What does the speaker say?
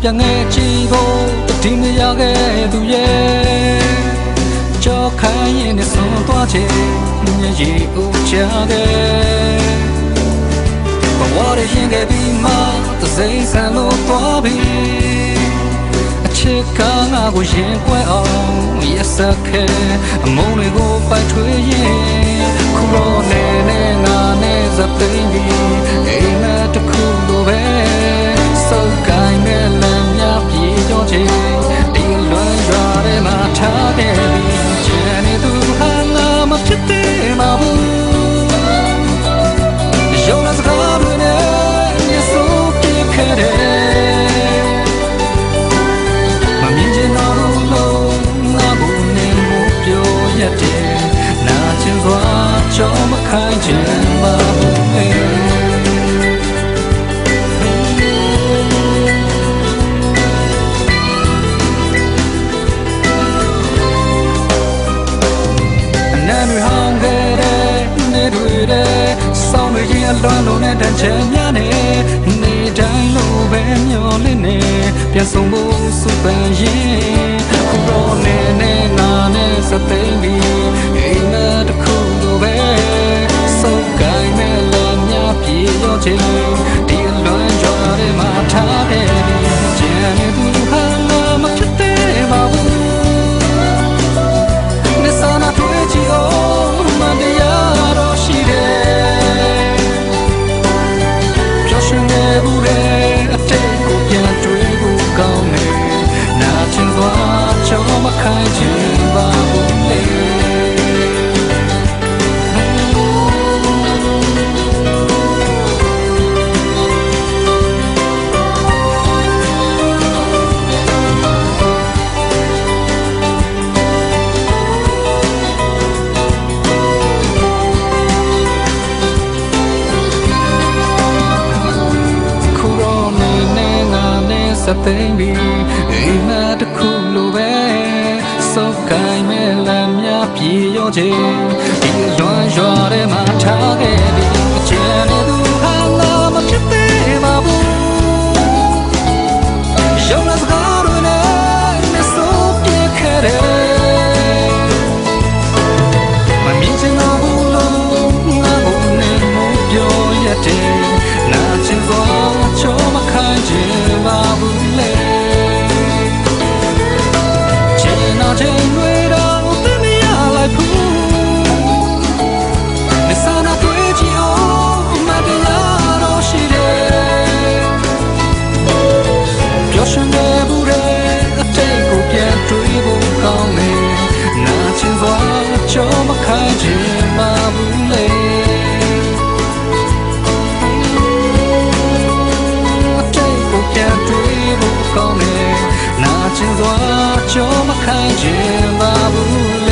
ပြငယ်ချီကိုတတိမရခဲ့သူရဲ့ကြောက်ခိုင်းရင်နဲ့ဆုံးသွားချေမျက်ရည်ဦးချခဲ့ဘဝရရင်ခဲ့ပြီးမှသစိမ့်ဆန်လို့သွားပြီအချစ်ကငါကိုရင်ကွဲအောင်ရက်စက်ခဲ့အမုန်းတွေကိုပိုက်ထွေးရင်ခုတော့နေနေငါ စောင်းတွေရင်အလွမ်းလုံးနဲ့တန်ချင်များနေနေတိုင်းလိုပဲမျောလင့်နေပြန်ဆုံးဖို့စုပန်ရင်ခုတော့နေနေနာနဲ့စသိမ့်ပြီးအိမ်မက်တစ်ခုလိုပဲစုပ်ကိုင်းမဲ့လမ်းများပြေရောချင်ဒီအလွမ်းကြွားတဲ့မှာထားခဲ့ စသိမ့်ပြီးအိမ်မက်တစ်ခုလိုပဲစောက်ကိုင်းမဲ့လမ်းများပြေရောချင်ဒီလွမ်းရွာထဲမှာထားခဲ့ ကြောမခံခြင်းပါဘူးလေ